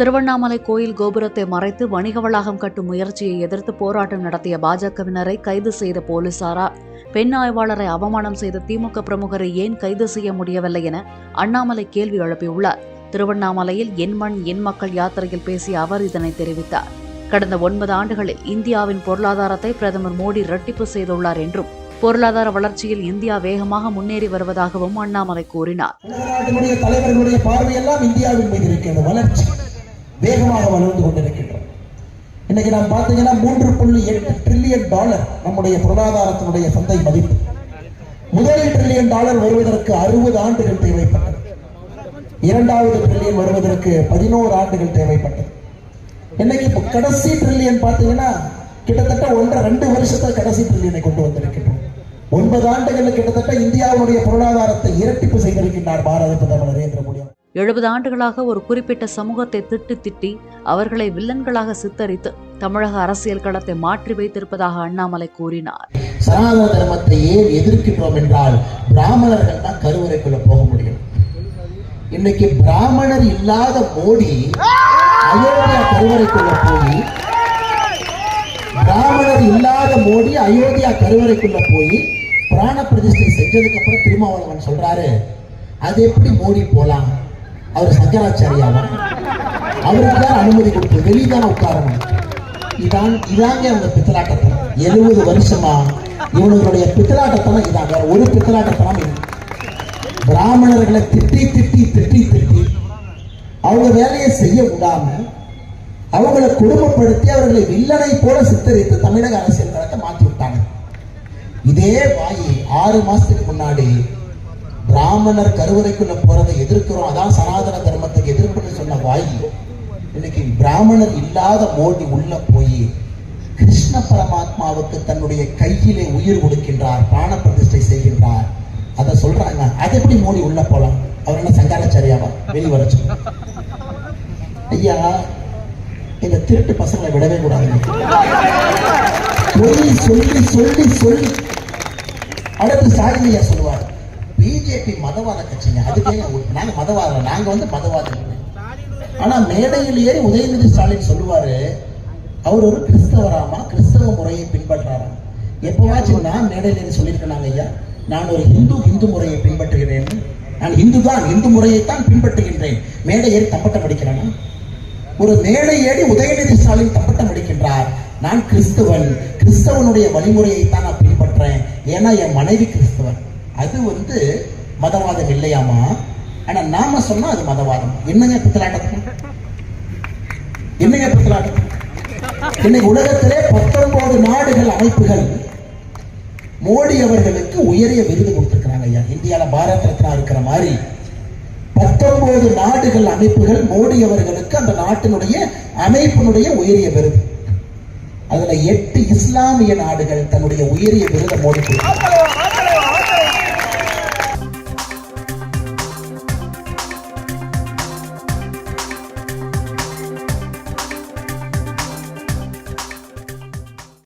திருவண்ணாமலை கோயில் கோபுரத்தை மறைத்து வணிக வளாகம் கட்டும் முயற்சியை எதிர்த்து போராட்டம் நடத்திய பாஜகவினரை கைது செய்த போலீசாரா? பெண் ஆய்வாளரை அவமானம் செய்த திமுக பிரமுகரை ஏன் கைது செய்ய முடியவில்லை என அண்ணாமலை கேள்வி எழுப்பியுள்ளார். திருவண்ணாமலையில் என் மண் என் மக்கள் யாத்திரையில் பேசிய அவர் இதனை தெரிவித்தார். கடந்த ஒன்பது ஆண்டுகளில் இந்தியாவின் பொருளாதாரத்தை பிரதமர் மோடி இரட்டிப்பு செய்துள்ளார் என்றும் பொருளாதார வளர்ச்சியில் இந்தியா வேகமாக முன்னேறி வருவதாகவும் அண்ணாமலை கூறினார். தலைவர்களுடைய பார்வையெல்லாம் இந்தியாவின் மீது இருக்கிறது வளர்ச்சி. வேகமாக வளர்ந்து கொண்டிருக்கின்றோம். இன்னைக்கு நாம் பார்த்தீங்கன்னா மூன்று புள்ளி எட்டு ட்ரில்லியன் டாலர் நம்முடைய பொருளாதாரத்தினுடைய சந்தை மதிப்பு. முதல் ட்ரில்லியன் டாலர் வருவதற்கு அறுபது ஆண்டுகள் தேவைப்பட்டது. இரண்டாவது ட்ரில்லியன் வருவதற்கு பதினோரு ஆண்டுகள் தேவைப்பட்டது. இன்னைக்கு இப்போ கடைசி ட்ரில்லியன் பார்த்தீங்கன்னா கிட்டத்தட்ட ஒன்றரை ரெண்டு வருஷத்துல கடைசி ட்ரில்லியனை கொண்டு வந்திருக்கின்றோம். ஒன்பது ஆண்டுகளில் கிட்டத்தட்ட இந்தியாவுடைய பொருளாதாரத்தை இரட்டிப்பு செய்திருக்கின்றார் பாரத பிரதமர் நரேந்திர மோடி. எழுபது ஆண்டுகளாக ஒரு குறிப்பிட்ட சமூகத்தை திட்டு திட்டி அவர்களை வில்லன்களாக சித்தரித்து தமிழக அரசியல் களத்தை மாற்றி வைத்திருப்பதாக அண்ணாமலை கூறினார். சனாதன தர்மத்தை ஏன் எதிர்க்கின்றோம் என்றால் பிராமணர்கள் தான் கருவறைக்குள்ள போக முடியும். இன்னைக்கு பிராமணர் இல்லாத மோடி அயோத்தியா கருவறைக்குள்ள போய் பிராமணர் இல்லாத மோடி அயோத்தியா கருவறைக்குள்ள போய் பிராண பிரதிஷ்டை செஞ்சதுக்கு அப்புறம் திருமாவளவன் சொல்றாரு அது எப்படி மோடி போலாம்? அவர் சங்கராச்சாரியாவார். அவருக்கு தான் அனுமதி கொடுத்து வெளியே தான் உட்காரணும். இதான் இதாங்க அவங்க பித்தலாட்டத்தனம். எழுபது வருஷமா இவனுடைய பித்தலாட்டத்தனம் இதாங்க ஒரு பித்தலாட்டத்தனம் இல்லை. பிராமணர்களை திட்டி திட்டி திட்டி திட்டி அவங்க வேலையை செய்ய விடாம அவங்களை குடும்பப்படுத்தி அவர்களை வில்லனை போல சித்தரித்து தமிழக அரசியல் தளத்தை மாற்றி விட்டாங்க இதே வாயி ஆறு மாசத்துக்கு முன்னாடி பிராமணர் கருவறைக்குள்ள போறதை எதிர்க்கிறோம். அதான் சனாதன தர்மத்துக்கு எதிர்ப்புன்னு சொன்ன வாய். இன்னைக்கு பிராமணர் இல்லாத மோடி உள்ள போய் கிருஷ்ண பரமாத்மாவுக்கு தன்னுடைய கையிலே உயிர் கொடுக்கின்றார் பிராண பிரதிஷ்டை செய்கின்றார். அதை சொல்றாங்க. அது எப்படி மோடி உள்ள போலாம்? அவர் என்ன சங்கராச்சாரியாவா? வெளி வர ஐயா இந்த திருட்டு பசங்களை விடவே கூடாது. பொய் சொல்லி சொல்லி சொல்லி. அடுத்து ஸ்டாலின் ஐயா சொல்லுவார். பிஜேபி மதவாத கட்சிங்க. அதுக்கே நாங்க மதவாதம் நாங்க வந்து மதவாதம் ஆனா மேடையில் ஏறி உதயநிதி ஸ்டாலின் சொல்லுவாரு அவர் ஒரு கிறிஸ்தவராமா கிறிஸ்தவ முறையை பின்பற்றாராம் எப்பவாச்சும் நான் மேடையில் ஏறி சொல்லியிருக்கேன் ஐயா நான் ஒரு இந்து இந்து முறையை பின்பற்றுகிறேன். நான் இந்து தான் இந்து முறையைத்தான் பின்பற்றுகின்றேன். மேடை ஏறி தம்பட்டம் அடிக்கிறேனா? ஒரு மேடை ஏறி உதயநிதி ஸ்டாலின் தம்பட்டம் அடிக்கின்றார். நான் கிறிஸ்தவன். கிறிஸ்தவனுடைய வழிமுறையை தான் நான் பின்பற்றேன். ஏன்னா என் மனைவி கிறிஸ்தவன். அது வந்து மதவாதம் இல்லையாமா? ஆனா நாம சொன்னா அது மதவாதம். என்னங்க பித்தலாட்டம்? என்னங்க பித்தலாட்டம்? இன்னைக்கு உலகத்திலே பத்தொன்பது நாடுகள் அமைப்புகள். மோடி அவர்களுக்கு உயரிய விருது கொடுத்திருக்கிறாங்க ஐயா. இந்தியால பாரத் ரத்னா இருக்கிற மாதிரி. பத்தொன்பது நாடுகள் அமைப்புகள் மோடி அவர்களுக்கு அந்த நாட்டினுடைய அமைப்பினுடைய உயரிய விருது. அதுல எட்டு இஸ்லாமிய நாடுகள் தன்னுடைய உயரிய விருதை மோடி கொடுத்தாங்க